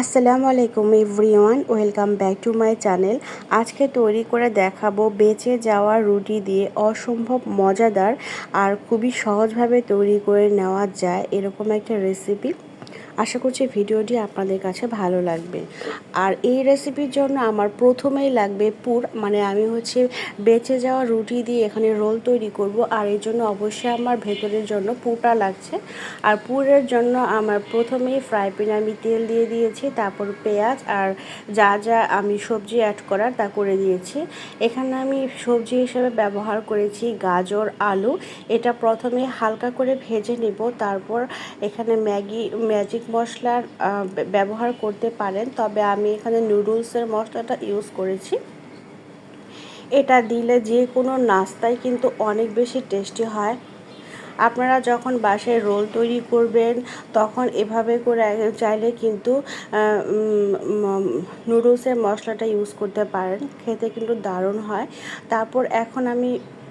আসসালামু আলাইকুম everyone, welcome back to my channel. আজকে তৈরি করে দেখাবো বেঁচে যাওয়া রুটি দিয়ে অসম্ভব মজাদার আর খুবই সহজভাবে তৈরি করে নেওয়া যায় এরকম একটা রেসিপি আশা করছি ভিডিওটি আপনাদের কাছে ভালো লাগবে। আর এই রেসিপির জন্য আমার প্রথমেই লাগবে পুর মানে আমি হচ্ছে বেঁচে যাওয়া রুটি দিয়ে এখানে রোল তৈরি করব। আর এই জন্য অবশ্যই আমার ভেতরের জন্য পুরটা লাগছে। আর পুরের জন্য আমার প্রথমেই ফ্রাই প্যানে আমি তেল দিয়ে দিয়েছি, তারপর পেঁয়াজ, আর যা যা আমি সবজি অ্যাড করার তা করে দিয়েছি। এখানে আমি সবজি হিসেবে ব্যবহার করেছি গাজর, আলু। এটা প্রথমে হালকা করে ভেজে নেব, তারপর এখানে ম্যাগি, ম্যাজিক ম্যাজিক মশলার ব্যবহার করতে পারেন। তবে আমি এখানে নুডলসের মশলাটা ইউজ করেছি। এটা দিলে যে কোনো নাস্তায় কিন্তু অনেক বেশি টেস্টি হয়। আপনারা যখন বাসায় রোল তৈরি করবেন, তখন এভাবে করে চাইলে কিন্তু নুডলসের মশলাটা ইউজ করতে পারেন। খেতে কিন্তু দারুণ হয়। তারপর এখন আমি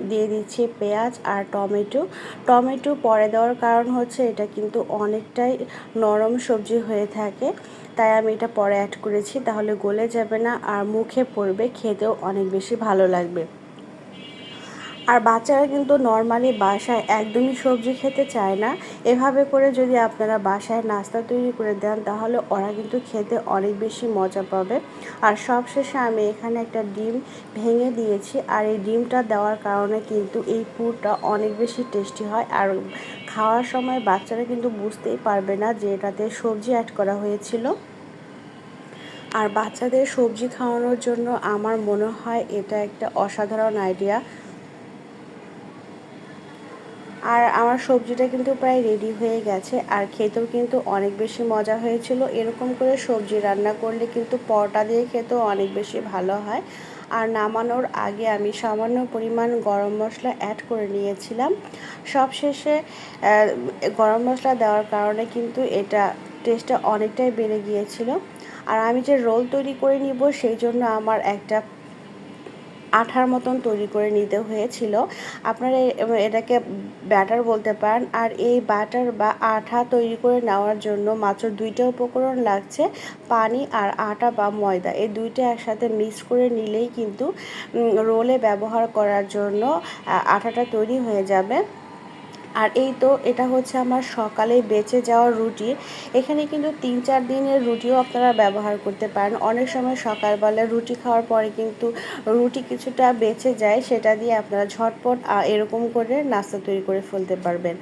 দিয়ে দিচ্ছি পেঁয়াজ আর টমেটো। টমেটো পরে দেওয়ার কারণ হচ্ছে এটা কিন্তু অনেকটাই নরম সবজি হয়ে থাকে। তাই আমি এটা পরে অ্যাড করেছি। তাহলে গলে যাবে না আর মুখে পড়বে। খেতেও অনেক বেশি ভালো লাগবে। আর বাচ্চারা কিন্তু নর্মালি বাসায় একদমই সবজি খেতে চায় না। এভাবে করে যদি আপনারা বাসায় নাস্তা তৈরি করে দেন, তাহলে ওরা কিন্তু খেতে অনেক বেশি মজা পাবে। আর সবশেষে আমি এখানে একটা ডিম ভেঙে দিয়েছি। আর এই ডিমটা দেওয়ার কারণে কিন্তু এই পুরটা অনেক বেশি টেস্টি হয়। আর খাওয়ার সময় বাচ্চারা কিন্তু বুঝতেই পারবে না যে এটাতে সবজি অ্যাড করা হয়েছিল। আর বাচ্চাদের সবজি খাওয়ানোর জন্য আমার মনে হয় এটা একটা অসাধারণ আইডিয়া আর আমার সবজিটা কিন্তু প্রায় রেডি হয়ে গেছে। আর খেতেও কিন্তু অনেক বেশি মজা হয়েছিল। এরকম করে সবজি রান্না করলে কিন্তু পরোটা দিয়ে খেতেও অনেক বেশি ভালো হয়। আর নামানোর আগে আমি সামান্য পরিমাণ গরম মশলা অ্যাড করে নিয়েছিলাম। সবশেষে গরম মশলা দেওয়ার কারণে কিন্তু এটা টেস্টটা অনেকটাই বেড়ে গিয়েছিল। আর আমি যে রোল তৈরি করে নিব, সেই জন্য আমার একটা আঠার মতন তৈরি করে নিতে হয়েছিল। আপনারা এটাকে ব্যাটার বলতে পারেন। আর এই ব্যাটার বা আঠা তৈরি করে নেওয়ার জন্য মাত্র দুইটা উপকরণ লাগছে, পানি আর আটা বা ময়দা। এই দুইটা একসাথে মিক্স করে নিলেই কিন্তু রোলে ব্যবহার করার জন্য আঠাটা তৈরি হয়ে যাবে। আর এই তো এটা হচ্ছে আমার সকালে বেঁচে যাওয়া রুটি। এখানে কিন্তু তিন চার দিনের রুটিও আপনারা ব্যবহার করতে পারেন। অনেক সময় সকালবেলা রুটি খাওয়ার পরে কিন্তু রুটি কিছুটা বেঁচে যায়, সেটা দিয়ে আপনারা ঝটপট এরকম করে নাস্তা তৈরি করে ফেলতে পারবেন।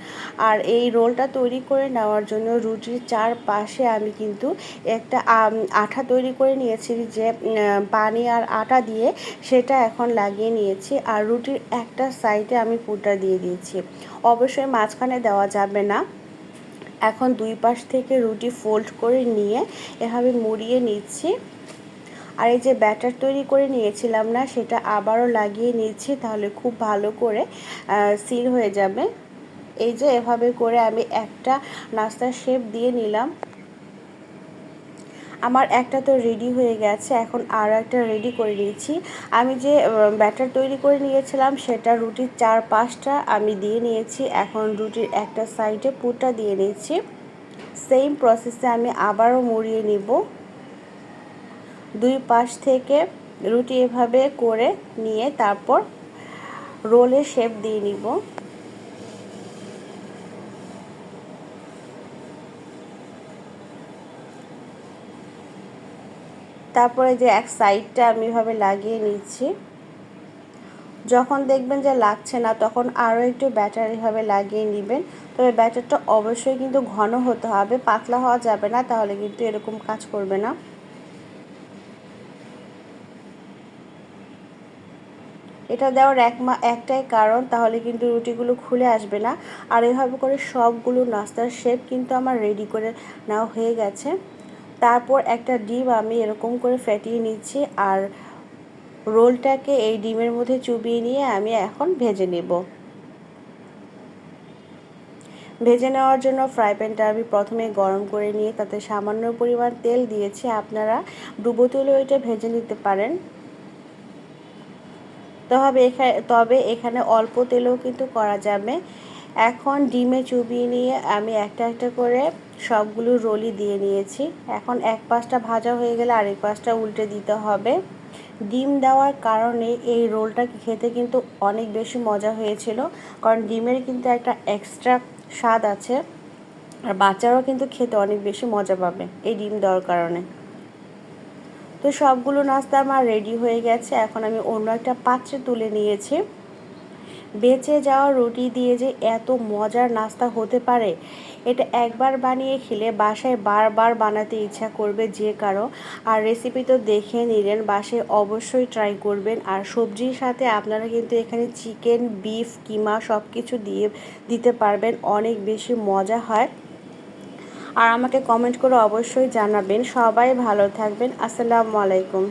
আর এই রোলটা তৈরি করে নেওয়ার জন্য রুটির চার পাশে আমি কিন্তু একটা আঠা তৈরি করে নিয়েছি যে পানি আর আটা দিয়ে সেটা এখন লাগিয়ে নিয়েছি। আর রুটির একটা সাইডে আমি পুরটা দিয়ে দিয়েছি। অবশ্যই মাঝখানে দেওয়া যাবে না। এখন দুই পাশ থেকে রুটি ফোল্ড করে নিয়ে এভাবে মুড়িয়ে নিচ্ছি। আর এই যে ব্যাটার তৈরি করে নিয়েছিলাম না, সেটা আবারও লাগিয়ে নিচ্ছি, তাহলে খুব ভালো করে সিল হয়ে যাবে। এই যে এভাবে করে আমি একটা নাস্তার শেপ দিয়ে নিলাম। আমার একটা তো রেডি হয়ে গেছে, এখন আর একটা রেডি করে নিয়েছি। আমি যে ব্যাটার তৈরি করে নিয়েছিলাম, সেটা রুটির চার পাঁচটা আমি দিয়ে নিয়েছি, এখন রুটির একটা সাইডে পুরটা দিয়ে নিয়েছি। সেম প্রসেসে আমি আবারও মুড়িয়ে নিব। দুই পাশ থেকে রুটি এভাবে করে নিয়ে তারপর রোলে শেপ দিয়ে নিব। তারপরে যে এক সাইডটা আমি এভাবে লাগিয়ে নিচ্ছি। যখন দেখবেন যে লাগছে না, তখন আরও একটু ব্যাটার এভাবে লাগিয়ে নেবেন। তবে ব্যাটারটা অবশ্যই কিন্তু ঘন হতে হবে, পাতলা হওয়া যাবে না, তাহলে কিন্তু এরকম কাজ করবে না। এটা দেওয়ার এক মা, একটাই কারণ, তাহলে কিন্তু রুটিগুলো খুলে আসবে না। আর এভাবে করে সবগুলো নাস্তার শেপ কিন্তু আমার রেডি করে নেওয়া হয়ে গেছে। তারপর একটা ডিম আমি এরকম করে ফেটিয়ে নিচ্ছি আর রোলটাকে এই ডিমের মধ্যে চুবিয়ে নিয়ে আমি এখন ভেজে নেব। ভেজে নেওয়ার জন্য ফ্রাই প্যানটা আমি প্রথমে গরম করে নিয়ে তাতে সামান্য পরিমাণ তেল দিয়েছি। আপনারা ডুবো তেলও এটা ভেজে নিতে পারেন। তবে এখানে তবে এখানে অল্প তেলেও কিন্তু করা যাবে। এখন ডিমে চুবিয়ে নিয়ে আমি একটা একটা করে সবগুলো রোলই দিয়ে নিয়েছি। এখন এক পাশটা ভাজা হয়ে গেলে আরেক পাশটা উল্টে দিতে হবে। ডিম দেওয়ার কারণে এই রোলটা খেতে কিন্তু অনেক বেশি মজা হয়েছিল, কারণ ডিমের কিন্তু একটা এক্সট্রা স্বাদ আছে আর বাচ্চারাও কিন্তু খেতে অনেক বেশি মজা পাবে এই ডিম দেওয়ার কারণে। তো সবগুলো নাস্তা আমার রেডি হয়ে গেছে। এখন আমি অন্য একটা পাত্রে তুলে নিয়েছি। বেঁচে যাওয়া রুটি দিয়ে যে এত মজার নাস্তা হতে পারে, এটা একবার বানিয়ে খেলে বাসায় বারবার বানাতে ইচ্ছা করবে যে কারও। আর রেসিপি তো দেখে নিলেন, বাসায় অবশ্যই ট্রাই করবেন। আর সবজির সাথে আপনারা কিন্তু এখানে চিকেন বিফ কিমা সব কিছু দিয়ে দিতে পারবেন, অনেক বেশি মজা হয়। আর আমাকে কমেন্ট করে অবশ্যই জানাবেন। সবাই ভালো থাকবেন। আসসালামু আলাইকুম।